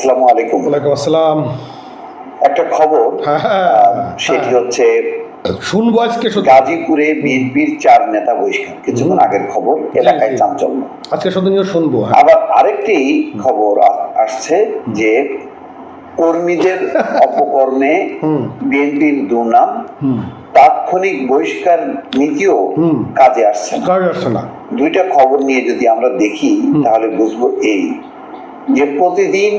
আসসালামু আলাইকুম। ওয়ালাইকুম আসসালাম। একটা খবর হ্যাঁ, হ্যাঁ, সেটি হচ্ছে শুনব আজকে গাজীপুরে বিএনপির চার নেতা বহিষ্কার কিছুক্ষণ আগের খবর এলাকায়। চাঞ্চল্য। আজকে শুধু শুনব হ্যাঁ। আবার আরেকটি খবর আসছে যে কর্মীদের অপকর্মে। বিএনপির দুর্নাম তাৎক্ষণিক বহিষ্কার নীতিও। কাজে আসছে কাজ আসছে না। দুইটা খবর নিয়ে যদি আমরা দেখি তাহলে বুঝব এই যে প্রতিদিন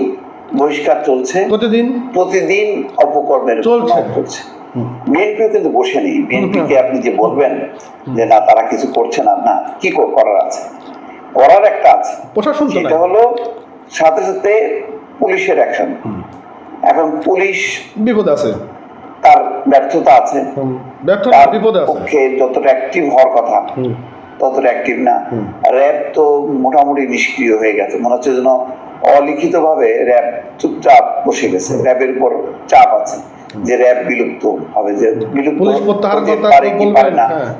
বহিষ্কার চলছে। প্রতিদিন? প্রতিদিন অপকর্মের চলছে। চলছে বিএনপিও কিন্তু বসে নেই। বিএনপিকে আপনি যে বলবেন যে না তারা কিছু করছে না না কি করার আছে? করার একটা আছে। প্রশাসন সেটা হলো সাথে সাথে পুলিশের অ্যাকশন এখন পুলিশ বিপদ আছে। তার ব্যর্থতা আছে। হুম, ব্যর্থ না, আছে। যতটা অ্যাক্টিভ হওয়ার কথা। ততটা অ্যাক্টিভ না। র্যাব তো মোটামুটি নিষ্ক্রিয় হয়ে গেছে। মনে হচ্ছে যেন অলিখিত ভাবে র্যাব চুপচাপ বসে গেছে। র্যাবের উপর চাপ আছে যে র্যাব বিলুপ্ত হবে যে বিলুপ্ত পারে কি পারে না। হ্যাঁ।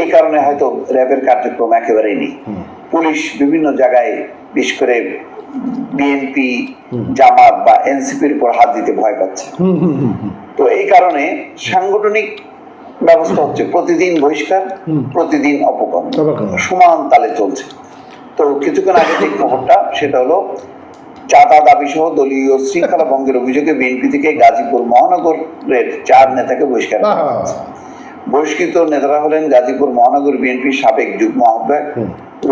এই কারণে হয়তো র্যাবের কার্যক্রম একেবারেই নেই। পুলিশ বিভিন্ন জায়গায় বিশেষ করে বিএনপি জামাত বা এনসিপির উপর হাত দিতে ভয় পাচ্ছে। তো এই কারণে সাংগঠনিক ব্যবস্থা হচ্ছে। প্রতিদিন বহিষ্কার প্রতিদিন অপকর্ম। সমান তালে চলছে। তো কিছুক্ষণ আগে যে খবরটা সেটা হলো চাঁদা দাবি সহ দলীয় শৃঙ্খলা ভঙ্গের অভিযোগে বিএনপি থেকে গাজীপুর মহানগরের চার নেতাকে বহিষ্কার করা হয়েছে। বহিষ্কৃত নেতারা হলেন গাজীপুর মহানগর বিএনপির সাবেক যুগ্ম আহ্বায়ক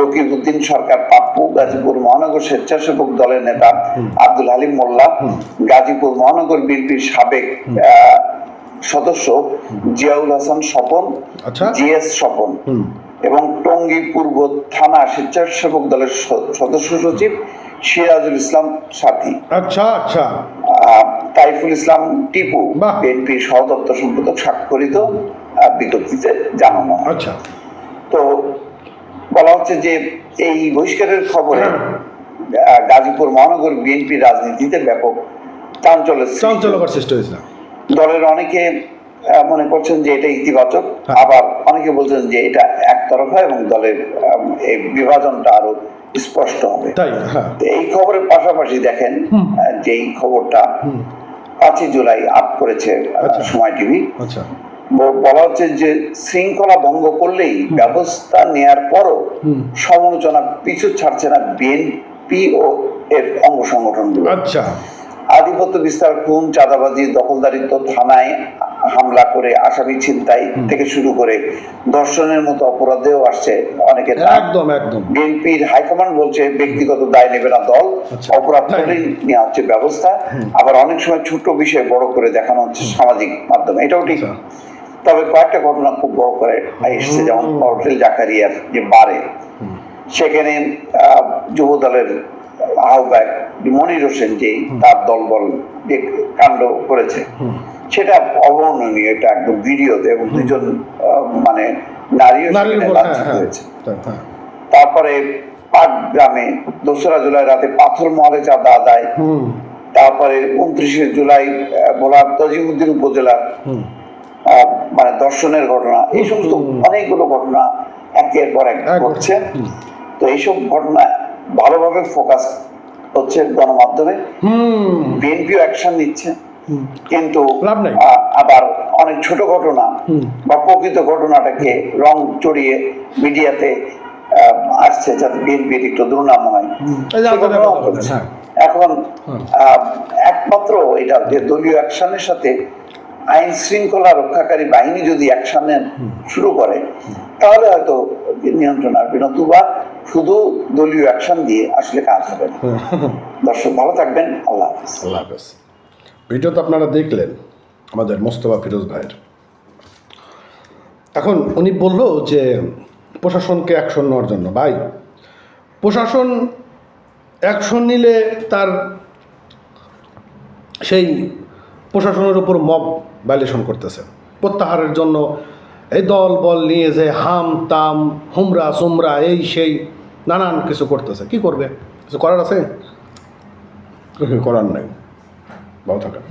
রকিবউদ্দিন সরকার পাপ্পু গাজীপুর মহানগর স্বেচ্ছাসেবক দলের নেতা আব্দুল হালিম মোল্লা গাজীপুর মহানগর বিএনপির সাবেক সদস্য জিয়াউল হাসান স্বপন আচ্ছা। জিএস স্বপন এবং টঙ্গী পূর্ব থানা স্বেচ্ছাসেবক দলের সদস্য সচিব সিরাজুল ইসলাম সাথী। আচ্ছা আচ্ছা। তাইফুল ইসলাম টিপু বাহ। বিএনপির সহদপ্তর সম্পাদক স্বাক্ষরিত বিজ্ঞপ্তিতে জানানো আচ্ছা। তো বলা হচ্ছে যে এই বহিষ্কারের খবরে গাজীপুর মহানগর বিএনপি রাজনীতিতে ব্যাপক চাঞ্চল্যের সৃষ্টি চাঞ্চল্যকর সৃষ্টি হয়েছে। দলের অনেকে মনে করছেন যে এটা ইতিবাচক হ্যাঁ। আবার অনেকে বলছেন যে এটা একতরফা এবং দলের এই বিভাজনটা আরও স্পষ্ট হবে। হ্যাঁ। এই খবরের পাশাপাশি দেখেন যে এই খবরটা পাঁচই জুলাই আপ করেছে আচ্ছা। সময় টিভি। আচ্ছা। বলা হচ্ছে যে শৃঙ্খলা ভঙ্গ করলেই ব্যবস্থা নেয়ার পরও সমালোচনা পিছু ছাড়ছে না বিএনপি ও এর অঙ্গ সংগঠনগুলো। আচ্ছা। আধিপত্য বিস্তার খুন চাঁদাবাজি দখলদারিত্ব থানায় হামলা করে আসামি ছিনতাই থেকে শুরু করে ধর্ষণের মতো অপরাধেও আসছে অনেকের একদম একদম। বিএনপির হাইকমান্ড বলছে ব্যক্তিগত দায় নেবে না দল আচ্ছা। অপরাধ। করলেই নেওয়া হচ্ছে ব্যবস্থা। আবার অনেক সময় ছোট বিষয় বড় করে দেখানো হচ্ছে সামাজিক মাধ্যমে। এটাও ঠিক। আচ্ছা। তবে কয়েকটা ঘটনা খুব বড় করে এসেছে যেমন হোটেল জাকারিয়ার যে বারে সেখানে আহ, যুব দলের আহ্বায়ক মনির হোসেন যে তার দলবল যে কাণ্ড করেছে। সেটা অবর্ণনীয় এটা একদম ভিডিওতে এবং দুজন মানে নারীও হ্যাঁ হ্যাঁ হয়েছে। হ্যাঁ তারপরে পাট গ্রামে দোসরা জুলাই রাতে পাথর মহলে চাঁদা আদায়। তারপরে উনত্রিশে জুলাই ভোলার তজিমুদ্দিন উপজেলার মানে দর্শনের ঘটনা এই সমস্ত অনেকগুলো ঘটনা একের পর এক ঘটছে। তো এইসব ঘটনা ভালোভাবে ফোকাস হচ্ছে গণমাধ্যমে। বিএনপিও অ্যাকশন নিচ্ছে। কিন্তু আবার অনেক ছোট ঘটনা বা প্রকৃত ঘটনাটাকে রং চড়িয়ে মিডিয়াতে আসছে যাতে বিএনপির একটু দুর্নাম হয়। হ্যাঁ। এখন একমাত্র এটা যে দলীয় অ্যাকশনের সাথে আইন শৃঙ্খলা রক্ষাকারী বাহিনী যদি অ্যাকশন শুরু করে তাহলে হয়তো নিয়ন্ত্রণ আসবে। নতুবা শুধু দলীয় অ্যাকশন দিয়ে আসলে কাজ হবে না। দর্শক ভালো থাকবেন। আল্লাহ হাফিজ। আল্লাহ হাফেজ। ভিডিও তো আপনারা দেখলেন আমাদের মোস্তফা ফিরোজ ভাইয়ের। এখন উনি বলল যে প্রশাসনকে অ্যাকশন নেওয়ার জন্য। ভাই প্রশাসন অ্যাকশন নিলে তার সেই প্রশাসনের উপর মব ভাইলেশন করতেছে। প্রত্যাহারের জন্য এই দল বল নিয়ে যে হাম তাম হুমরা সুমরা এই সেই নানান কিছু করতেছে। কি করবে? কিছু করার আছে? করার নাই। ভালো থাকেন।